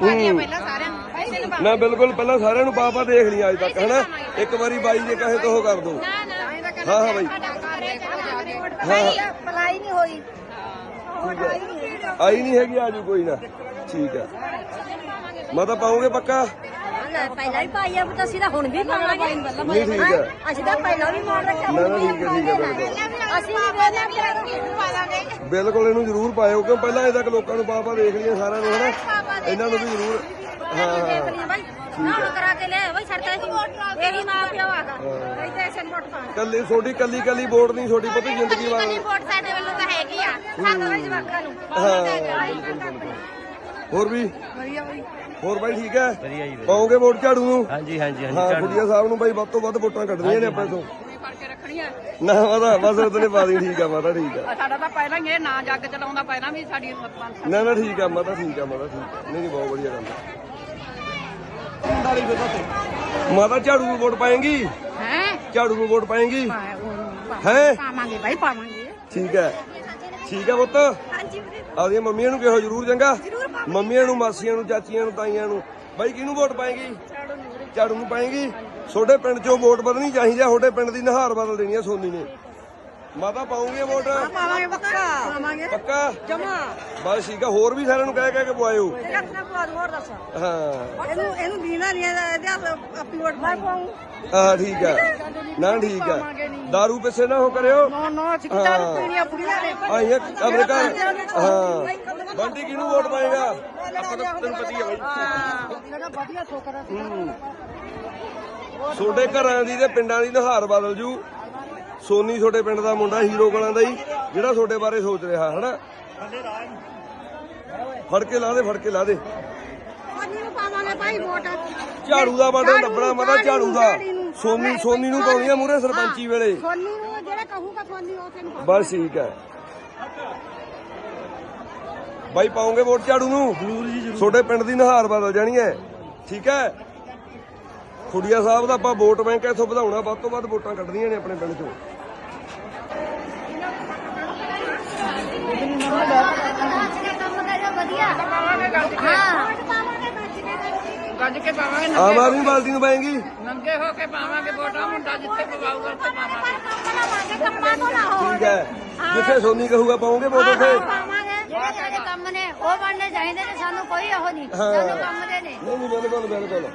ਪਾਈਆਂ ਪਹਿਲਾਂ ਸਾਰਿਆਂ ਨੂੰ। ਐਸੇ ਨੂੰ ਨਾ ਬਿਲਕੁਲ ਪਹਿਲਾਂ ਸਾਰਿਆਂ ਨੂੰ ਪਾਪਾ ਦੇਖ ਲਈ ਅੱਜ ਤੱਕ ਹਨਾ? ਇੱਕ ਵਾਰੀ ਬਾਈ ਜੇ ਕਹੇ ਤਾਂ ਉਹ ਕਰ ਦੋ। ਨਾ ਨਾ। ਹਾਂ ਹਾਂ ਬਾਈ। ਭਾਈ ਪਲਾਈ ਨਹੀਂ ਹੋਈ। ਆਈ ਨਹੀਂ ਹੈਗੀ ਆਜੂ ਕੋਈ ਨਾ। ਠੀਕ ਹੈ। ਮੈਂ ਤਾਂ ਪਾਉਂਗੇ ਪੱਕਾ? ਪਹਿਲਾਂ ਵੀ ਪਾਈ ਆ ਤਾਂ ਅਸੀਂ ਤਾਂ ਹੁਣ ਵੀ ਪਾਵਾਂਗੇ। ਨਹੀਂ ਠੀਕ ਹੈ ਅਸੀਂ ਤਾਂ ਪਹਿਲਾਂ ਵੀ ਮਾਰ ਰੱਖਿਆ ਨਾ ਨਾ ਠੀਕ ਹੈ ਠੀਕ ਹੈ ਬਿਲਕੁਲ ਅਸੀਂ ਵੀ ਵੇਲੇ ਬਿਲਕੁਲ ਇਹਨੂੰ ਜ਼ਰੂਰ ਪਾਇਓ ਕਿਉਂ ਪਹਿਲਾਂ ਅਜੇ ਤੱਕ ਲੋਕਾਂ ਨੂੰ ਪਾਪਾ ਦੇਖ ਲਈਏ ਸਾਰਿਆਂ ਨੂੰ ਹਨਾ? ਇਹਨਾਂ ਨੂੰ ਵੀ ਜ਼ਰੂਰ ਹਾਂ ਦੇਖ ਲਈ ਬਾਈ ਨਾ ਕਰਾ ਕੇ ਲੈ ਬਈ ਸਰਕਾਰ ਜੀ ਇਹੀ ਮਾਂ ਪਿਓ ਆਗਾ। ਕਈ ਤੇ ਐਸੇ ਵੋਟ ਪਾਣ ਕੱਲੀ ਛੋਟੀ ਕੱਲੀ ਕੱਲੀ ਵੋਟ ਨਹੀਂ ਛੋਟੀ ਪਤਾ ਜ਼ਿੰਦਗੀ ਵਾਂਗ ਵੋਟ ਸਾਡੇ ਵੱਲੋਂ ਤਾਂ ਹੈਗੀ ਆ। ਸਾਨੂੰ ਵੀ ਜਵਾਕਾਂ ਨੂੰ। ਹਾਂ। ਹੋਰ ਵੀ? ਵਧੀਆ ਬਈ। ਹੋਰ ਬਾਈ ਠੀਕ ਹੈ? ਵਧੀਆ ਜੀ। ਪਾਓਗੇ ਵੋਟ ਝਾੜੂ? ਨੂੰ ਹਾਂਜੀ ਹਾਂਜੀ ਹਾਂ ਹਾਂਜੀ ਗੁੱਡੀਆ ਸਾਹਿਬ ਨੂੰ ਬਾਈ ਵੱਧ ਤੋਂ ਵੱਧ ਵੋਟਾਂ ਕੱਢਣੀਆਂ ਨੇ ਆਪਣੇ ਤੋਂ। ਨਾ ਮਾਤਾ ਬਸ ਉਹਨੇ ਪਾ ਦੀ ਠੀਕ ਆ ਮਾਤਾ ਠੀਕ ਆ। ਸਾਡਾ ਤਾਂ ਪਹਿਲਾਂ ਹੀ ਇਹ ਨਾ ਜੱਗ ਚਲਾਉਂਦਾ ਪਹਿਲਾਂ ਵੀ ਸਾਡੀ ਸਰਪੰਚ ਨਾ ਨਾ ਠੀਕ ਆ ਮਾਤਾ ਠੀਕ ਆ ਮਾਤਾ ਠੀਕ ਆ। ਨਹੀਂ ਨਹੀਂ ਬਹੁਤ ਵਧੀਆ ਗੱਲ ਆ। ਮਾਤਾ ਝਾੜੂ ਨੂੰ ਵੋਟ ਪਾਏਗੀ? ਹੈ? ਝਾੜੂ ਨੂੰ ਵੋਟ ਪਾਏਗੀ? ਹੈ? ਪਾਵਾਂਗੇ ਭਾਈ ਪਾਵਾਂਗੇ। ਠੀਕ ਹੈ ਠੀਕ ਹੈ ਪੁੱਤ? ਆਪਦੀਆਂ ਮੰਮੀਆਂ ਨੂੰ ਕਿਹੋ ਜਰੂਰ ਚੰਗਾ? ਮੰਮੀਆਂ ਨੂੰ ਮਾਸੀਆਂ ਨੂੰ ਚਾਚੀਆਂ ਨੂੰ ਤਾਈਆਂ ਨੂੰ। ਬਾਈ ਕਿਹਨੂੰ ਵੋਟ ਪਾਏਗੀ? ਝਾੜੂ ਨੂੰ ਪਾਏਗੀ। ਛੋਟੇ ਪਿੰਡ ਚੋਂ ਵੋਟ ਬਦਲਣੀ ਚਾਹੀਦੀ ਆ ਛੋਟੇ ਪਿੰਡ ਦੀ ਨਹਾਰ ਬਦਲ ਦੇਣੀ ਆ ਸੋਨੀ ਨੇ। ਮਾਤਾ ਪਾਉਂਗੇ ਵੋਟ? ਪਾਵਾਂਗੇ ਪੱਕਾ। ਪਾਵਾਂਗੇ। ਪੱਕਾ? ਜਮਾ। ਬਸ ਠੀਕ ਆ ਹੋਰ ਵੀ ਸਾਰਿਆਂ ਨੂੰ ਕਹਿ ਕਹਿ ਕੇ ਪਵਾਇਓ ਰੱਖਣਾ ਬਾਅਦ ਹੋਰ ਦੱਸ। ਹਾਂ। ਇਹਨੂੰ ਇਹਨੂੰ ਦੀਨਾ ਨਹੀਂ ਇਹਦੇ ਆਪੀ ਵੋਟ ਮੈਂ ਪਾਉਂ ਹਾਂ ਠੀਕ ਆ। ਨਾ ਠੀਕ ਆ। दारू ਪਿੱਛੇ ਨਾ ਹੋ ਕਰਿਓ। ਨੋ ਨੋ ਅਸੀਂ ਹਾਂ। ਕਿਤਾਬ ਪੀਣੀਆਂ ਬੁੜੀਆਂ ਨੇ ਆਪਣੇ ਘਰ। ਹਾਂ। ਬੰਟੀ ਕਿਹਨੂੰ ਵੋਟ ਪਾਏਗਾ? ਆਪਾਂ ਤਾਂ ਤੈਨੂੰ ਪਤੀ ਆ ਬਾਈ। ਹਾਂ। ਜਿਹੜਾ ਵਧੀਆ ਛੋਕਰਾ ਛੋਟੇ ਘਰਾਂ ਦੀ ਤੇ ਪਿੰਡਾਂ ਦੀ ਨਹਾਰ ਬਦਲ ਜੂ। ਸੋਨੀ ਛੋਟੇ ਪਿੰਡ ਦਾ ਮੁੰਡਾ ਹੀਰੋ ਕਲਾਂ ਦਾ ਹੀ ਜਿਹੜਾ ਛੋਟੇ ਬਾਰੇ ਸੋਚ ਰਿਹਾ ਹਨਾ? ਫੜ ਕੇ ਲਾ ਦੇ ਫੜ ਕੇ ਲਾ ਦੇ। ਸੋਨੀ ਨੂੰ ਪਾਵਾਂਗੇ ਭਾਈ ਵੋਟ। ਝਾੜੂ ਦਾ ਬਾਟਾ ਲੱਭਣਾ ਮਤਾ ਝਾੜੂ ਦਾ। ਸੋਨੀ ਸੋਨੀ ਨੂੰ ਪਾਉਂਦੀਆਂ ਮੂਰੇ ਸਰਪੰਚੀ ਵੇਲੇ। ਸੋਨੀ ਨੂੰ ਜਿਹੜਾ ਕਹੂਗਾ ਸੋਨੀ ਉਹ ਤੈਨੂੰ ਬਸ ਠੀਕ ਹੈ। ਬਾਈ ਪਾਉਂਗੇ ਵੋਟ ਝਾੜੂ ਨੂੰ? ਛੋਟੇ ਪਿੰਡ ਦੀ ਨਹਾਰ ਬਦਲ ਜਾਣੀ ਹੈ। ਠੀਕ ਹੈ? ਖੁੜੀਆ ਸਾਹਿਬ ਦਾ ਆਪਾਂ ਵੋਟ ਬੈਂਕ ਇੱਥੋਂ ਵਧਾਉਣਾ ਵੱਧ ਤੋਂ ਵੱਧ ਵੋਟਾਂ ਕੱਢਣੀਆਂ ਨੇ ਆਪਣੇ ਪਿੰਡ ਚੋਂ। ਕੰਮ ਕਰਿਓ ਵਧੀਆ ਹਾਂ ਗੱਜ ਕੇ ਪਾਵਾਂਗੇ ਆਮ ਆਦਮੀ ਪਾਰਟੀ ਨੂੰ ਪਾਏਗੀ? ਨੰਗੇ ਹੋ ਕੇ ਪਾਵਾਂਗੇ ਵੋਟਾਂ ਮੁੰਡਾ ਜਿੱਥੇ ਪਵਾਊਗਾ ਉੱਥੇ ਪਾਵਾਂਗੇ। ਠੀਕ ਹੈ। ਜਿੱਥੇ ਸੋਨੀ ਕਹੂਗਾ ਪਾਉਂਗੇ ਵੋਟ ਉੱਥੇ। ਜਿਹੜੇ ਸਾਡੇ ਕੰਮ ਨੇ ਉਹ ਬਣਨੇ ਚਾਹੀਦੇ ਨੇ ਸਾਨੂੰ ਕੋਈ ਇਹੋ ਨਹੀਂ ਹਾਂ। ਸਾਨੂੰ ਕੰਮ ਦੇ ਨੇ ਨਹੀਂ ਨਹੀਂ ਬਿਲਕੁਲ ਬਿਲਕੁਲ